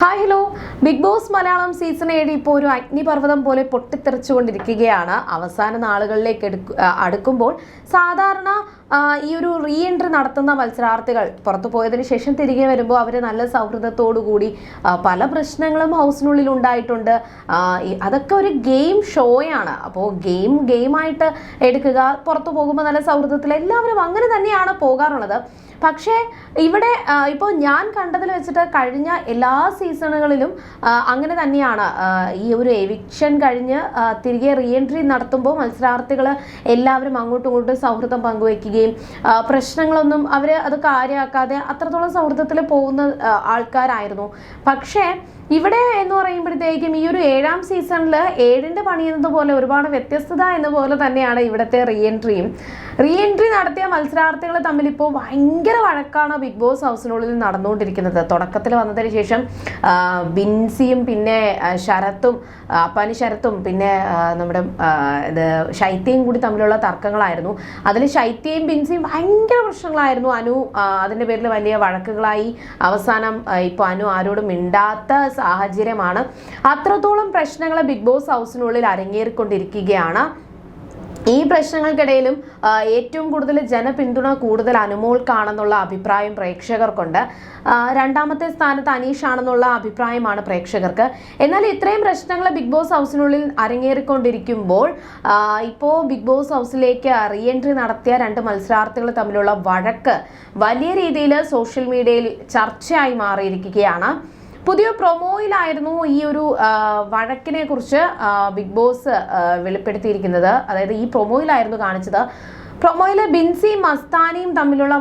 Hi hello Bigg Boss Malayalam season ഏഴ് ഇപ്പോൾ ഒരു അഗ്നിപർവതം പോലെ പൊട്ടിത്തെറിച്ചുകൊണ്ടിരിക്കുകയാണ്. അവസാന നാളുകളിലേക്ക് അടുക്കുമ്പോൾ സാധാരണ ഈ ഒരു റീ എൻട്രി നടത്തുന്ന മത്സരാർത്ഥികൾ പുറത്തു പോയതിനു ശേഷം തിരികെ വരുമ്പോൾ അവർ നല്ല സൗഹൃദത്തോടു കൂടി പല പ്രശ്നങ്ങളും ഹൗസിനുള്ളിൽ ഉണ്ടായിട്ടുണ്ട്. അതൊക്കെ ഒരു ഗെയിം ഷോയാണ് അപ്പോൾ ഗെയിം ഗെയിമായിട്ട് എടുക്കുക പുറത്തു പോകുമ്പോൾ നല്ല സൗഹൃദത്തിൽ എല്ലാവരും അങ്ങനെ തന്നെയാണ് പോകാറുള്ളത്. പക്ഷേ ഇവിടെ ഇപ്പോൾ ഞാൻ കണ്ടതിൽ വെച്ചിട്ട് കഴിഞ്ഞ എല്ലാ സീസണുകളിലും അങ്ങനെ തന്നെയാണ്. ഈ ഒരു എവിക്ഷൻ കഴിഞ്ഞ് തിരികെ റീ എൻട്രി നടത്തുമ്പോൾ മത്സരാർത്ഥികൾ എല്ലാവരും അങ്ങോട്ടും ഇങ്ങോട്ടും സൗഹൃദം പങ്കുവയ്ക്കുകയും ആ, പ്രശ്നങ്ങളൊന്നും അവർ അത് കാര്യമാക്കാതെ അത്രത്തോളം സൗഹൃദത്തിൽ പോകുന്ന ആൾക്കാരായിരുന്നു. പക്ഷേ ഇവിടെ എന്ന് പറയുമ്പോഴത്തേക്കും ഈ ഒരു ഏഴാം സീസണിൽ ഏഴിന്റെ പണി എന്നതുപോലെ ഒരുപാട് വ്യത്യസ്തത എന്ന പോലെ തന്നെയാണ് ഇവിടുത്തെ റീ എൻട്രിയും റീ എൻട്രി നടത്തിയ മത്സരാർത്ഥികൾ തമ്മിൽ ഇപ്പോൾ ഭയങ്കര വഴക്കാണ് ബിഗ് ബോസ് ഹൗസിനുള്ളിൽ നടന്നുകൊണ്ടിരിക്കുന്നത്. തുടക്കത്തിൽ വന്നതിന് ശേഷം ബിൻസിയും പിന്നെ ശരത്തും അപ്പാനി ശരത്തും പിന്നെ നമ്മുടെ ഇത് ശൈത്യയും കൂടി തമ്മിലുള്ള തർക്കങ്ങളായിരുന്നു. അതിൽ ശൈത്യയും ബിൻസിയും ഭയങ്കര പ്രശ്നങ്ങളായിരുന്നു. അനു അതിന്റെ പേരിൽ വലിയ വഴക്കുകളായി. അവസാനം ഇപ്പോൾ അനു ആരോടും മിണ്ടാത്ത സാഹചര്യമാണ്. അത്രത്തോളം പ്രശ്നങ്ങൾ ബിഗ് ബോസ് ഹൗസിനുള്ളിൽ അരങ്ങേറിക്കൊണ്ടിരിക്കുകയാണ്. ഈ പ്രശ്നങ്ങൾക്കിടയിലും ഏറ്റവും കൂടുതൽ ജനപിന്തുണ കൂടുതൽ അനുമോൾക്കാണെന്നുള്ള അഭിപ്രായം പ്രേക്ഷകർക്കുണ്ട്. രണ്ടാമത്തെ സ്ഥാനത്ത് അനീഷ് ആണെന്നുള്ള അഭിപ്രായമാണ് പ്രേക്ഷകർക്ക്. എന്നാൽ ഇത്രയും പ്രശ്നങ്ങൾ ബിഗ് ബോസ് ഹൗസിനുള്ളിൽ അരങ്ങേറിക്കൊണ്ടിരിക്കുമ്പോൾ ഇപ്പോൾ ബിഗ് ബോസ് ഹൗസിലേക്ക് റീ എൻട്രി നടത്തിയ രണ്ട് മത്സരാർത്ഥികൾ തമ്മിലുള്ള വഴക്ക് വലിയ രീതിയിൽ സോഷ്യൽ മീഡിയയിൽ ചർച്ചയായി മാറിയിരിക്കുകയാണ്. പുതിയ പ്രൊമോയിലായിരുന്നു ഈ ഒരു വഴക്കിനെ കുറിച്ച് ബിഗ് ബോസ് വെളിപ്പെടുത്തിയിരിക്കുന്നത്. അതായത് ഈ പ്രൊമോയിലായിരുന്നു കാണിച്ചത്. പ്രൊമോയിലെ ബിൻസിയും മസ്താനിയും തമ്മിലുള്ള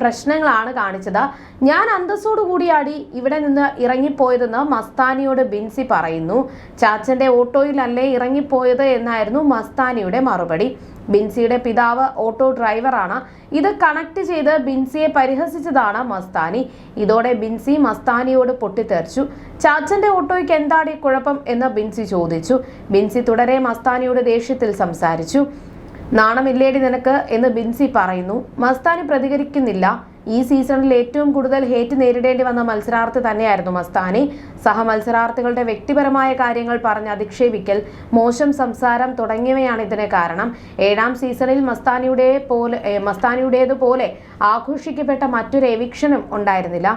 പ്രശ്നങ്ങളാണ് കാണിച്ചത്. ഞാൻ അന്തസ്സോടു കൂടിയാടി ഇവിടെ നിന്ന് ഇറങ്ങിപ്പോയതെന്ന് മസ്താനിയോട് ബിൻസി പറയുന്നു. ചാച്ചന്റെ ഓട്ടോയിലല്ലേ ഇറങ്ങിപ്പോയത് എന്നായിരുന്നു മസ്താനിയുടെ മറുപടി. ബിൻസിയുടെ പിതാവ് ഓട്ടോ ഡ്രൈവറാണ്. ഇത് കണക്ട് ചെയ്ത് ബിൻസിയെ പരിഹസിച്ചതാണ് മസ്താനി. ഇതോടെ ബിൻസി മസ്താനിയോട് പൊട്ടിത്തെറിച്ചു. ചാച്ചന്റെ ഓട്ടോയ്ക്ക് എന്താടി കുഴപ്പം എന്ന് ബിൻസി ചോദിച്ചു. ബിൻസി തുടരെ മസ്താനിയോട് ദേഷ്യത്തിൽ സംസാരിച്ചു. നാണമില്ലേടി നിനക്ക് എന്ന് ബിൻസി പറയുന്നു. മസ്താനി പ്രതികരിക്കുന്നില്ല. ഈ സീസണിൽ ഏറ്റവും കൂടുതൽ ഹേറ്റ് നേരിടേണ്ടി വന്ന മത്സരാർത്ഥി തന്നെയായിരുന്നു മസ്താനി. സഹമത്സരാർത്ഥികളുടെ വ്യക്തിപരമായ കാര്യങ്ങൾ പറഞ്ഞ് അധിക്ഷേപിക്കൽ മോശം സംസാരം തുടങ്ങിയവയാണ് ഇതിന് കാരണം. ഏഴാം സീസണിൽ മസ്താനിയുടെ പോലെ മസ്താനിയുടേതുപോലെ ആഘോഷിക്കപ്പെട്ട മറ്റൊരു എവിക്ഷനും ഉണ്ടായിരുന്നില്ല.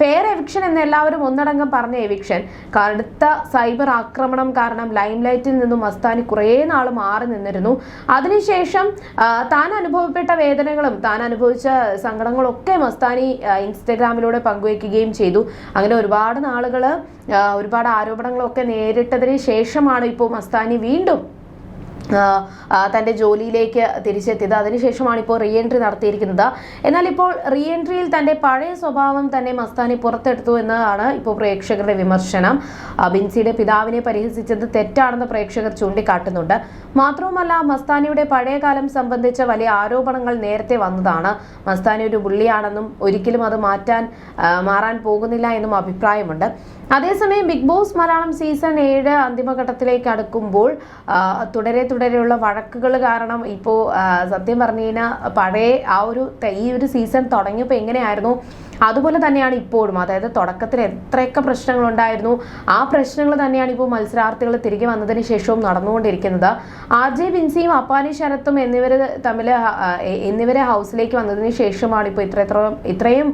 ഫെയർ എവിക്ഷൻ എന്ന് എല്ലാവരും ഒന്നടങ്കം പറഞ്ഞ എവിക്ഷൻ കടുത്ത സൈബർ ആക്രമണം കാരണം ലൈം ലൈറ്റിൽ നിന്നും മസ്താനി കുറേ നാൾ മാറി നിന്നിരുന്നു. അതിനുശേഷം താൻ അനുഭവപ്പെട്ട വേദനകളും താൻ അനുഭവിച്ച സങ്കടങ്ങളൊക്കെ മസ്താനി ഇൻസ്റ്റഗ്രാമിലൂടെ പങ്കുവയ്ക്കുകയും ചെയ്തു. അങ്ങനെ ഒരുപാട് നാളുകൾ ഒരുപാട് ആരോപണങ്ങളൊക്കെ നേരിട്ടതിന് ശേഷമാണ് ഇപ്പോൾ മസ്താനി വീണ്ടും തന്റെ ജോലിയിലേക്ക് തിരിച്ചെത്തിയത്. അതിനുശേഷമാണ് ഇപ്പോൾ റീ എൻട്രി നടത്തിയിരിക്കുന്നത്. എന്നാൽ ഇപ്പോൾ റീ എൻട്രിയിൽ തന്റെ പഴയ സ്വഭാവം തന്നെ മസ്താനി പുറത്തെടുത്തു എന്നതാണ് ഇപ്പോൾ പ്രേക്ഷകരുടെ വിമർശനം. ബിൻസിയുടെ പിതാവിനെ പരിഹസിച്ചത് തെറ്റാണെന്ന് പ്രേക്ഷകർ ചൂണ്ടിക്കാട്ടുന്നുണ്ട്. മാത്രവുമല്ല മസ്താനിയുടെ പഴയകാലം സംബന്ധിച്ച വലിയ ആരോപണങ്ങൾ നേരത്തെ വന്നതാണ്. മസ്താനി ഒരു ബുള്ളിയാണെന്നും ഒരിക്കലും അത് മാറ്റാൻ മാറാൻ പോകുന്നില്ല എന്നും അഭിപ്രായമുണ്ട്. അതേസമയം ബിഗ് ബോസ് മലയാളം സീസൺ ഏഴ് അന്തിമഘട്ടത്തിലേക്ക് അടുക്കുമ്പോൾ തുടരെ തുടരെയുള്ള വഴക്കുകൾ കാരണം ഇപ്പോൾ സത്യം പറഞ്ഞു കഴിഞ്ഞാൽ പഴയ ആ ഒരു ഈ ഒരു സീസൺ തുടങ്ങിയപ്പോൾ എങ്ങനെയായിരുന്നു? അതുപോലെ തന്നെയാണ് ഇപ്പോഴും. അതായത് തുടക്കത്തിൽ എത്രയൊക്കെ പ്രശ്നങ്ങൾ ഉണ്ടായിരുന്നു ആ പ്രശ്നങ്ങൾ തന്നെയാണ് ഇപ്പോൾ മത്സരാർത്ഥികൾ തിരികെ വന്നതിന് ശേഷവും നടന്നുകൊണ്ടിരിക്കുന്നത്. ആർ ജെ വിൻസിയും അപ്പാനി ശരത്തും എന്നിവർ തമ്മിൽ എന്നിവരെ ഹൗസിലേക്ക് വന്നതിന് ശേഷമാണ് ഇപ്പോൾ ഇത്ര ഇത്രയും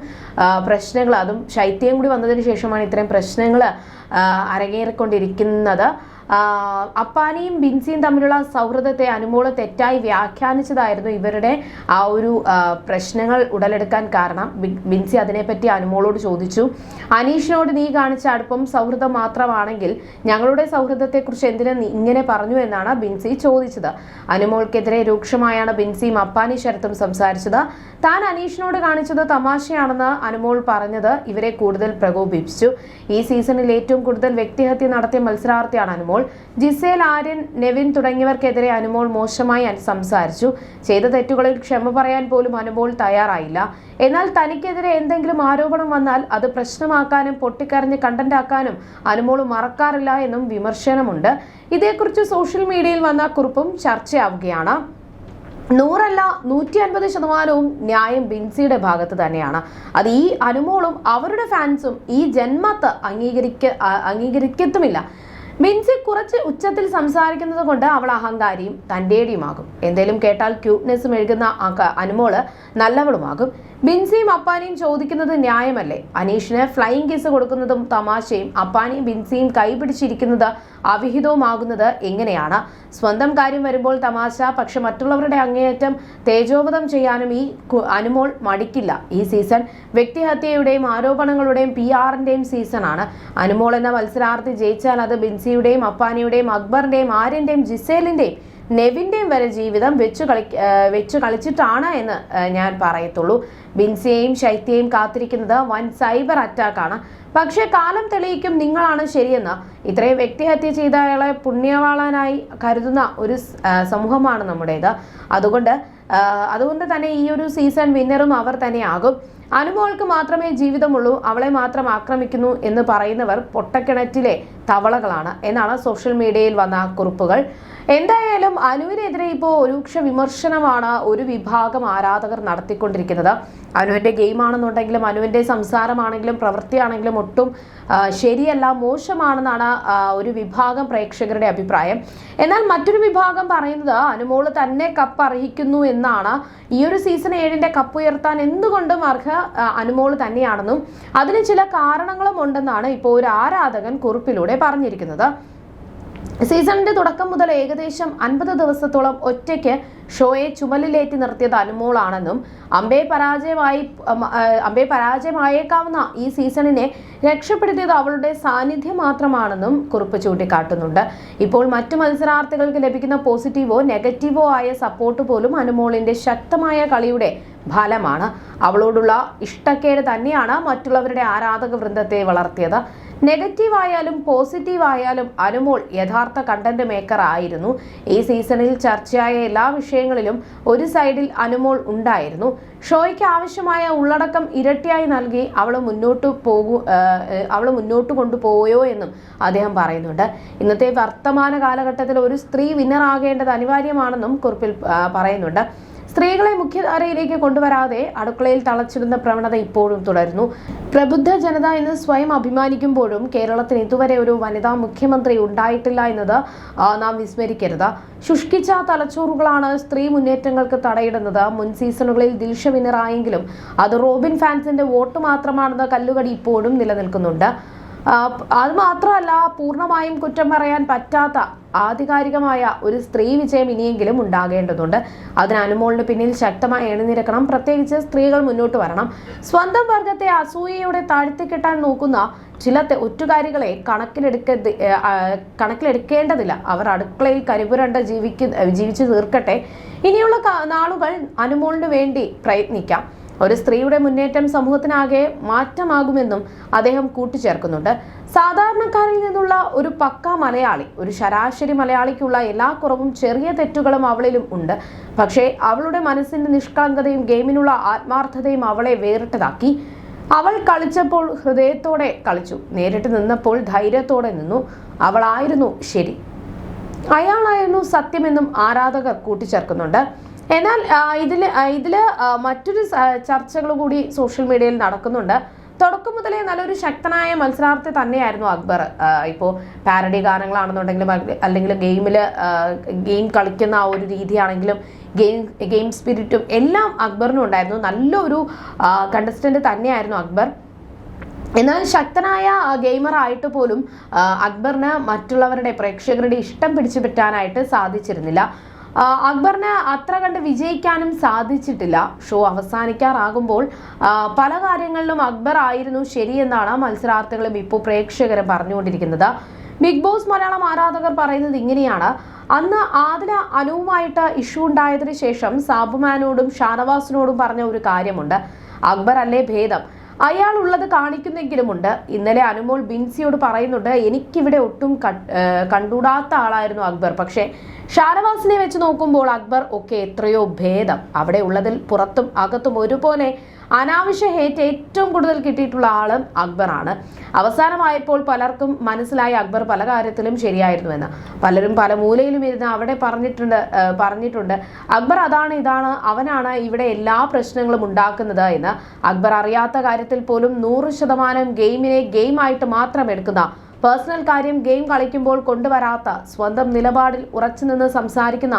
പ്രശ്നങ്ങൾ അതും ശൈത്യം കൂടി വന്നതിന് ശേഷമാണ് ഇത്രയും പ്രശ്നങ്ങൾ അരങ്ങേറിക്കൊണ്ടിരിക്കുന്നത്. അപ്പാനിയും ബിൻസിയും തമ്മിലുള്ള സൗഹൃദത്തെ അനുമോൾ തെറ്റായി വ്യാഖ്യാനിച്ചതായിരുന്നു ഇവരുടെ ആ ഒരു പ്രശ്നങ്ങൾ ഉടലെടുക്കാൻ കാരണം. ബിൻസി അതിനെപ്പറ്റി അനുമോളോട് ചോദിച്ചു. അനീഷിനോട് നീ കാണിച്ച അടുപ്പം സൗഹൃദം മാത്രമാണെങ്കിൽ ഞങ്ങളുടെ സൗഹൃദത്തെക്കുറിച്ച് എന്തിനാ ഇങ്ങനെ പറഞ്ഞു എന്നാണ് ബിൻസി ചോദിച്ചത്. അനുമോൾക്കെതിരെ രൂക്ഷമായാണ് ബിൻസിയും അപ്പാനി ശരത്തും സംസാരിച്ചത്. താൻ അനീഷിനോട് കാണിച്ചത് തമാശയാണെന്ന് അനുമോൾ പറഞ്ഞത് ഇവരെ കൂടുതൽ പ്രകോപിപ്പിച്ചു. ഈ സീസണിൽ ഏറ്റവും കൂടുതൽ വ്യക്തിഹത്യ നടത്തിയ മത്സരാർത്ഥിയാണ് അനുമോൾ. ജിസേൽ ആര്യൻ നെവിൻ തുടങ്ങിയവർക്കെതിരെ അനുമോൾ മോശമായി സംസാരിച്ചു. ചെയ്ത തെറ്റുകളിൽ ക്ഷമ പറയാൻ പോലും അനുമോൾ തയ്യാറായില്ല. എന്നാൽ തനിക്കെതിരെ എന്തെങ്കിലും ആരോപണം വന്നാൽ അത് പ്രശ്നമാക്കാനും പൊട്ടിക്കരഞ്ഞ് കണ്ടന്റാക്കാനും അനുമോൾ മറക്കാറില്ല എന്നും വിമർശനമുണ്ട്. ഇതേക്കുറിച്ച് സോഷ്യൽ മീഡിയയിൽ വന്ന കുറിപ്പും ചർച്ചയാവുകയാണ്. നൂറല്ല നൂറ്റി അൻപത് ശതമാനവും ന്യായം ബിൻസിയുടെ ഭാഗത്ത് തന്നെയാണ്. അത് ഈ അനുമോളും അവരുടെ ഫാൻസും ഈ ജന്മത്ത് അംഗീകരിക്ക അംഗീകരിക്കത്തുമില്ല. ബിൻസി കുറച്ച് ഉച്ചത്തിൽ സംസാരിക്കുന്നത് കൊണ്ട് അവൾ അഹങ്കാരിയും തന്റെടിയുമാകും. എന്തേലും കേട്ടാൽ ക്യൂട്ട്നെസ് എഴുകുന്ന അനുമോൾ നല്ലവളുമാകും. ബിൻസിയും അപ്പാനിയും ചോദിക്കുന്നത് ന്യായമല്ലേ? അനീഷിന് ഫ്ലൈയിങ് കിസ് കൊടുക്കുന്നതും തമാശയും അപ്പാനിയും ബിൻസിയും കൈപിടിച്ചിരിക്കുന്നത് അവിഹിതവുമാകുന്നത് എങ്ങനെയാണ്? സ്വന്തം കാര്യം വരുമ്പോൾ തമാശ പക്ഷെ മറ്റുള്ളവരുടെ അങ്ങേയറ്റം തേജോവധം ചെയ്യാനും ഈ അനുമോൾ മടിക്കില്ല. ഈ സീസൺ വ്യക്തിഹത്യയുടെയും ആരോപണങ്ങളുടെയും പി ആറിന്റെയും സീസണാണ്. അനുമോൾ എന്ന മത്സരാർത്ഥി ജയിച്ചാൽ അത് ബിൻസിയുടെയും അപ്പാനിയുടെയും അക്ബറിന്റെയും ആര്യന്റെയും ജിസേലിന്റെയും നെവിന്റെയും വരെ ജീവിതം വെച്ചു കളി വെച്ചു കളിച്ചിട്ടാണ് എന്ന് ഞാൻ പറയത്തുള്ളൂ. ബിൻസിയെയും ശൈത്യയും കാത്തിരിക്കുന്നത് വൻ സൈബർ അറ്റാക്കാണ്. പക്ഷേ കാലം തെളിയിക്കും നിങ്ങളാണ് ശരിയെന്ന്. ഇത്രയും വ്യക്തിഹത്യ ചെയ്ത അയാളെ പുണ്യവാളനായി കരുതുന്ന ഒരു സമൂഹമാണ് നമ്മുടേത്. അതുകൊണ്ട് അതുകൊണ്ട് തന്നെ ഈ ഒരു സീസൺ വിന്നറും അവർ തന്നെയാകും. അനുമോൾക്ക് മാത്രമേ ജീവിതമുള്ളൂ അവളെ മാത്രം ആക്രമിക്കുന്നു എന്ന് പറയുന്നവർ പൊട്ടക്കിണറ്റിലെ തവളകളാണ് എന്നാണ് സോഷ്യൽ മീഡിയയിൽ വന്ന കുറിപ്പുകൾ. എന്തായാലും അനുവിനെതിരെ ഇപ്പോൾ രൂക്ഷ വിമർശനമാണ് ഒരു വിഭാഗം ആരാധകർ നടത്തിക്കൊണ്ടിരിക്കുന്നത്. അനുവിന്റെ ഗെയിമാണെന്നുണ്ടെങ്കിലും അനുവിന്റെ സംസാരമാണെങ്കിലും പ്രവൃത്തിയാണെങ്കിലും ഒട്ടും ശരിയല്ല മോശമാണെന്നാണ് ഒരു വിഭാഗം പ്രേക്ഷകരുടെ അഭിപ്രായം. എന്നാൽ മറ്റൊരു വിഭാഗം പറയുന്നത് അനുമോൾ തന്നെ കപ്പ് അർഹിക്കുന്നു എന്നാണ്. ഈ ഒരു സീസൺ ഏഴിന്റെ കപ്പ് ഉയർത്താൻ എന്തുകൊണ്ടും അർഹ ആ, അനുമോൾ തന്നെയാണെന്നും അതിന് ചില കാരണങ്ങളും ഉണ്ടെന്നാണ് ഇപ്പോൾ ഒരു ആരാധകൻ കുറിപ്പിലൂടെ പറഞ്ഞിരിക്കുന്നത്. സീസണിന്റെ തുടക്കം മുതൽ ഏകദേശം അൻപത് ദിവസത്തോളം ഒറ്റയ്ക്ക് ഷോയെ ചുമലിലേറ്റി നിർത്തിയത് അനുമോളാണെന്നും അമ്പെ പരാജയമായി അമ്പെ പരാജയമായേക്കാവുന്ന ഈ സീസണിനെ രക്ഷപ്പെടുത്തിയത് അവളുടെ സാന്നിധ്യം മാത്രമാണെന്നും കുറിപ്പ് ചൂണ്ടിക്കാട്ടുന്നുണ്ട്. ഇപ്പോൾ മറ്റു മത്സരാർത്ഥികൾക്ക് ലഭിക്കുന്ന പോസിറ്റീവോ നെഗറ്റീവോ ആയ സപ്പോർട്ട് പോലും അനുമോളിന്റെ ശക്തമായ കളിയുടെ ഫലമാണ്. അവളോടുള്ള ഇഷ്ടക്കേട് തന്നെയാണ് മറ്റുള്ളവരുടെ ആരാധക വൃന്ദത്തെ വളർത്തിയത്. നെഗറ്റീവ് ആയാലും പോസിറ്റീവ് ആയാലും അനുമോൾ യഥാർത്ഥ കണ്ടന്റ് മേക്കർ ആയിരുന്നു. ഈ സീസണിൽ ചർച്ചയായ എല്ലാ വിഷയങ്ങളിലും ഒരു സൈഡിൽ അനുമോൾ ഉണ്ടായിരുന്നു. ഷോയ്ക്ക് ആവശ്യമായ ഉള്ളടക്കം ഇരട്ടിയായി നൽകി അവൾ മുന്നോട്ട് പോകൂ അവൾ മുന്നോട്ട് കൊണ്ടുപോയോ എന്നും അദ്ദേഹം പറയുന്നുണ്ട്. ഇന്നത്തെ വർത്തമാന കാലഘട്ടത്തിൽ ഒരു സ്ത്രീ വിന്നർ ആകേണ്ടത് അനിവാര്യമാണെന്നും കുറിപ്പിൽ പറയുന്നുണ്ട്. സ്ത്രീകളെ മുഖ്യധാരയിലേക്ക് കൊണ്ടുവരാതെ അടുക്കളയിൽ തളച്ചിടുന്ന പ്രവണത ഇപ്പോഴും തുടരുന്നു. പ്രബുദ്ധ ജനത എന്ന് സ്വയം അഭിമാനിക്കുമ്പോഴും കേരളത്തിന് ഇതുവരെ ഒരു വനിതാ മുഖ്യമന്ത്രി ഉണ്ടായിട്ടില്ല എന്നത് നാം വിസ്മരിക്കരുത്. ശുഷ്കിച്ച തലച്ചോറുകളാണ് സ്ത്രീ മുന്നേറ്റങ്ങൾക്ക് തടയിടുന്നത്. മുൻ സീസണുകളിൽ ദിൽഷ വിന്നറായെങ്കിലും അത് റോബിൻ ഫാൻസിന്റെ വോട്ട് മാത്രമാണെന്ന കല്ലുകടി ഇപ്പോഴും നിലനിൽക്കുന്നുണ്ട്. അത് മാത്രമല്ല പൂർണമായും കുറ്റം പറയാൻ പറ്റാത്ത ആധികാരികമായ ഒരു സ്ത്രീ വിജയം ഇനിയെങ്കിലും ഉണ്ടാകേണ്ടതുണ്ട്. അതിന് അനുമോളിന് പിന്നിൽ ശക്തമായി എണിനിരക്കണം പ്രത്യേകിച്ച് സ്ത്രീകൾ മുന്നോട്ട് വരണം. സ്വന്തം വർഗത്തെ അസൂയയോടെ താഴ്ത്തിക്കെട്ടാൻ നോക്കുന്ന ചില ഒറ്റുകാരികളെ കണക്കിലെടുക്ക കണക്കിലെടുക്കേണ്ടതില്ല. അവർ അടുക്കളയിൽ കരിപുരണ്ട ജീവിക്ക ജീവിച്ചു തീർക്കട്ടെ. ഇനിയുള്ള നാളുകൾ അനുമോളിന് വേണ്ടി പ്രയത്നിക്കാം. ഒരു സ്ത്രീയുടെ മുന്നേറ്റം സമൂഹത്തിനാകെ മാറ്റമാകുമെന്നും അദ്ദേഹം കൂട്ടിച്ചേർക്കുന്നുണ്ട്. സാധാരണക്കാരിൽ നിന്നുള്ള ഒരു പക്ക മലയാളി ഒരു ശരാശരി മലയാളിക്കുള്ള എല്ലാ കുറവും ചെറിയ തെറ്റുകളും അവളിലും ഉണ്ട്. പക്ഷേ അവളുടെ മനസ്സിന്റെ നിഷ്കളങ്കതയും ഗെയിമിനുള്ള ആത്മാർത്ഥതയും അവളെ വേറിട്ടതാക്കി. അവൾ കളിച്ചപ്പോൾ ഹൃദയത്തോടെ കളിച്ചു നേരിട്ട് നിന്നപ്പോൾ ധൈര്യത്തോടെ നിന്നു. അവളായിരുന്നു ശരി. അയാളായിരുന്നു സത്യമെന്നും ആരാധകർ കൂട്ടിച്ചേർക്കുന്നുണ്ട്. എന്നാൽ ഇതിൽ ഇതിൽ മറ്റൊരു ചർച്ചകൾ കൂടി സോഷ്യൽ മീഡിയയിൽ നടക്കുന്നുണ്ട്. തുടക്കം മുതലേ നല്ലൊരു ശക്തനായ മത്സരാർത്ഥി തന്നെയായിരുന്നു അക്ബർ. ഇപ്പോൾ പാരഡി ഗാനങ്ങളാണെന്നുണ്ടെങ്കിലും അല്ലെങ്കിൽ ഗെയിമിൽ ഗെയിം കളിക്കുന്ന ആ ഒരു രീതിയാണെങ്കിലും ഗെയിം ഗെയിം സ്പിരിറ്റും എല്ലാം അക്ബറിനും ഉണ്ടായിരുന്നു. നല്ലൊരു കണ്ടസ്റ്റന്റ് തന്നെയായിരുന്നു അക്ബർ. എന്നാൽ ശക്തനായ ഗെയിമർ ആയിട്ട് പോലും അക്ബറിന് മറ്റുള്ളവരുടെ പ്രേക്ഷകരുടെ ഇഷ്ടം പിടിച്ചു പറ്റാനായിട്ട് സാധിച്ചിരുന്നില്ല. അക്ബറിന് അത്ര കണ്ട് വിജയിക്കാനും സാധിച്ചിട്ടില്ല. ഷോ അവസാനിക്കാറാകുമ്പോൾ പല കാര്യങ്ങളിലും അക്ബർ ആയിരുന്നു ശരിയെന്നാണ് മത്സരാർത്ഥികളും ഇപ്പോൾ പ്രേക്ഷകരും പറഞ്ഞുകൊണ്ടിരിക്കുന്നത്. ബിഗ് ബോസ് മലയാളം ആരാധകർ പറയുന്നത് ഇങ്ങനെയാണ്. അന്ന് ആദില അനുവുമായിട്ട് ഇഷ്യൂ ഉണ്ടായതിനു ശേഷം സാബുമാനോടും ഷാനവാസിനോടും പറഞ്ഞ ഒരു കാര്യമുണ്ട്. അക്ബർ അല്ലേ ഭേദം? അയാൾ ഉള്ളത് കാണിക്കുന്നെങ്കിലുമുണ്ട്. ഇന്നലെ അനുമോൾ ബിൻസിയോട് പറയുന്നുണ്ട് എനിക്കിവിടെ ഒട്ടും കണ്ടൂടാത്ത ആളായിരുന്നു അക്ബർ. പക്ഷേ ഷാനവാസിനെ വെച്ച് നോക്കുമ്പോൾ അക്ബർ ഒക്കെ എത്രയോ ഭേദം. അവിടെ ഉള്ളതിൽ പുറത്തും അകത്തും ഒരുപോലെ അനാവശ്യ ഹേറ്റ് ഏറ്റവും കൂടുതൽ കിട്ടിയിട്ടുള്ള ആളും അക്ബറാണ്. അവസാനമായപ്പോൾ പലർക്കും മനസ്സിലായി അക്ബർ പല കാര്യത്തിലും ശരിയായിരുന്നു എന്ന് പലരും പല മൂലയിലും ഇരുന്ന് അവിടെ പറഞ്ഞിട്ടുണ്ട് പറഞ്ഞിട്ടുണ്ട്. അക്ബർ അതാണ് ഇതാണ് അവനാണ് ഇവിടെ എല്ലാ പ്രശ്നങ്ങളും ഉണ്ടാക്കുന്നത് എന്ന്. അക്ബർ അറിയാത്ത കാര്യത്തിൽ പോലും നൂറ് ശതമാനം ഗെയിമിനെ ഗെയിമായിട്ട് മാത്രം എടുക്കുന്ന പേഴ്സണൽ കാര്യം ഗെയിം കളിക്കുമ്പോൾ കൊണ്ടുവരാത്ത സ്വന്തം നിലപാടിൽ ഉറച്ചുനിന്ന് സംസാരിക്കുന്ന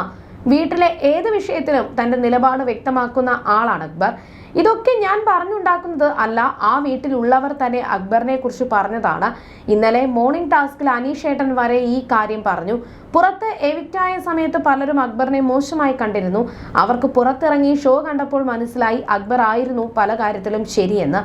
വീട്ടിലെ ഏത് വിഷയത്തിലും തന്റെ നിലപാട് വ്യക്തമാക്കുന്ന ആളാണ് അക്ബർ. ഇതൊക്കെ ഞാൻ പറഞ്ഞുണ്ടാക്കുന്നത് അല്ല ആ വീട്ടിലുള്ളവർ തന്നെ അക്ബറിനെ കുറിച്ച് പറഞ്ഞതാണ്. ഇന്നലെ മോർണിംഗ് ടാസ്കിൽ അനീഷ് ഏട്ടൻ വരെ ഈ കാര്യം പറഞ്ഞു. പുറത്ത് എവിക്റ്റായ സമയത്ത് പലരും അക്ബറിനെ മോശമായി കണ്ടിരുന്നു. അവർക്ക് പുറത്തിറങ്ങി ഷോ കണ്ടപ്പോൾ മനസ്സിലായി അക്ബർ ആയിരുന്നു പല കാര്യത്തിലും ശരിയെന്ന്.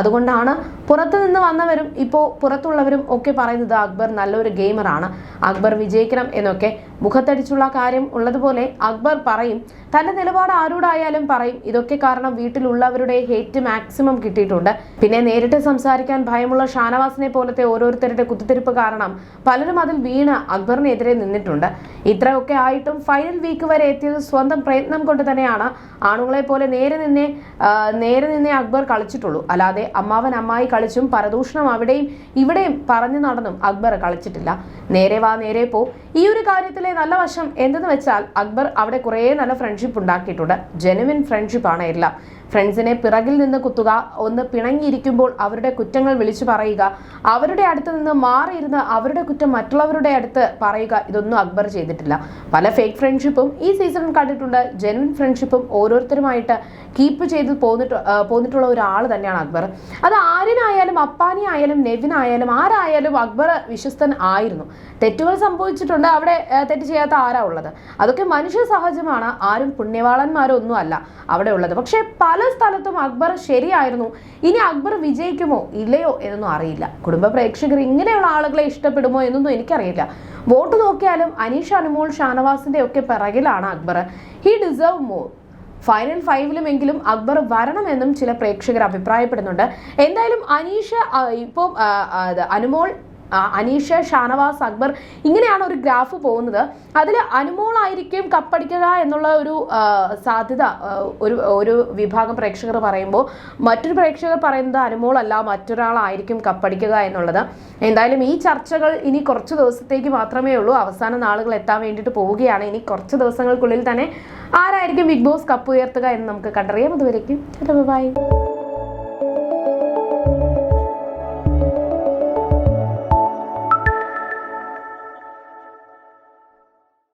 അതുകൊണ്ടാണ് പുറത്തു നിന്ന് വന്നവരും ഇപ്പോൾ പുറത്തുള്ളവരും ഒക്കെ പറയുന്നത് അക്ബർ നല്ലൊരു ഗെയിമറാണ്. അക്ബർ വിജയിക്കണം എന്നൊക്കെ മുഖത്തടിച്ചുള്ള കാര്യം ഉള്ളതുപോലെ അക്ബർ പറയും. തന്റെ നിലപാട് ആരോടായാലും പറയും. ഇതൊക്കെ കാരണം വീട്ടിലുള്ളവരുടെ ഹേറ്റ് മാക്സിമം കിട്ടിയിട്ടുണ്ട്. പിന്നെ നേരിട്ട് സംസാരിക്കാൻ ഭയമുള്ള ഷാനവാസിനെ പോലത്തെ ഓരോരുത്തരുടെ കുത്തിത്തിരിപ്പ് കാരണം പലരും അതിൽ വീണ് അക്ബറിനെതിരെ നിന്നിട്ടുണ്ട്. ഇത്രയൊക്കെ ആയിട്ടും ഫൈനൽ വീക്ക് വരെ എത്തിയത് സ്വന്തം പ്രയത്നം കൊണ്ട് തന്നെയാണ് ആണുങ്ങളെ പോലെ നേരെ നിന്നെ നേരെ നിന്നെ അക്ബർ കളിച്ചിട്ടുള്ളൂ. അല്ലാതെ അമ്മാവൻ അമ്മായി കളിച്ചും പരദൂഷണം അവിടെയും ഇവിടെയും പറഞ്ഞു നടന്നും അക്ബർ കളിച്ചിട്ടില്ല. നേരെ വാ നേരെ പോ. ഈ ഒരു കാര്യത്തിലെ നല്ല വശം എന്തെന്ന് വെച്ചാൽ അക്ബർ അവിടെ കുറേ നല്ല ഫ്രണ്ട്ഷിപ്പ് ഉണ്ടാക്കിയിട്ടുണ്ട്. ജെനുവിൻ ഫ്രണ്ട്ഷിപ്പാണ് എല്ലാം. ഫ്രണ്ട്സിനെ പിറകിൽ നിന്ന് കുത്തുക ഒന്ന് പിണങ്ങിയിരിക്കുമ്പോൾ അവരുടെ കുറ്റങ്ങൾ വിളിച്ചു പറയുക അവരുടെ അടുത്ത് നിന്ന് മാറിയിരുന്ന് അവരുടെ കുറ്റം മറ്റുള്ളവരുടെ അടുത്ത് പറയുക ഇതൊന്നും അക്ബർ ചെയ്തിട്ടില്ല. പല ഫേക്ക് ഫ്രണ്ട്ഷിപ്പും ഈ സീസണിൽ കണ്ടിട്ടുണ്ട്. ജെനുവിൻ ഫ്രണ്ട്ഷിപ്പും ഓരോരുത്തരുമായിട്ട് കീപ്പ് ചെയ്ത് പോന്നിട്ട് പോന്നിട്ടുള്ള ഒരാൾ തന്നെയാണ് അക്ബർ. അത് ആരിനായാലും അപ്പാനി ആയാലും നെവിനായാലും ആരായാലും അക്ബർ വിശ്വസ്തൻ ആയിരുന്നു. തെറ്റുകൾ സംഭവിച്ചിട്ടുണ്ട്. അവിടെ തെറ്റ് ചെയ്യാത്ത ആരാ ഉള്ളത്? അതൊക്കെ മനുഷ്യ സഹജമാണ്. ആരും പുണ്യവാളന്മാരൊന്നും അല്ല അവിടെ ഉള്ളത്. പക്ഷേ പല സ്ഥലത്തും അക്ബർ ശരിയായിരുന്നു. ഇനി അക്ബർ വിജയിക്കുമോ ഇല്ലയോ എന്നൊന്നും അറിയില്ല. കുടുംബ പ്രേക്ഷകർ ഇങ്ങനെയുള്ള ആളുകളെ ഇഷ്ടപ്പെടുമോ എന്നൊന്നും എനിക്കറിയില്ല. വോട്ട് നോക്കിയാലും അനീഷ് അനുമോൾ ഷാനവാസിന്റെ ഒക്കെ പിറകിലാണ് Akbar. He deserve more final ഫൈവിലുമെങ്കിലും Akbar വരണമെന്നും ചില പ്രേക്ഷകർ അഭിപ്രായപ്പെടുന്നുണ്ട്. എന്തായാലും അനീഷ് ഇപ്പോൾ അനുമോൾ അനീഷ ഷാനവാസ് അക്ബർ ഇങ്ങനെയാണ് ഒരു ഗ്രാഫ് പോകുന്നത്. അതിൽ അനുമോളായിരിക്കും കപ്പടിക്കുക എന്നുള്ള ഒരു സാധ്യത ഒരു ഒരു വിഭാഗം പ്രേക്ഷകർ പറയുമ്പോൾ. മറ്റൊരു പ്രേക്ഷകർ പറയുന്നത് അനുമോളല്ല മറ്റൊരാളായിരിക്കും കപ്പടിക്കുക എന്നുള്ളത്. എന്തായാലും ഈ ചർച്ചകൾ ഇനി കുറച്ച് ദിവസത്തേക്ക് മാത്രമേ ഉള്ളൂ. അവസാന നാളുകൾ എത്താൻ വേണ്ടിയിട്ട് പോവുകയാണ്. ഇനി കുറച്ച് ദിവസങ്ങൾക്കുള്ളിൽ തന്നെ ആരായിരിക്കും ബിഗ് ബോസ് കപ്പ് ഉയർത്തുക എന്ന് നമുക്ക് കണ്ടറിയാം. അതുവരേക്കും ബൈ.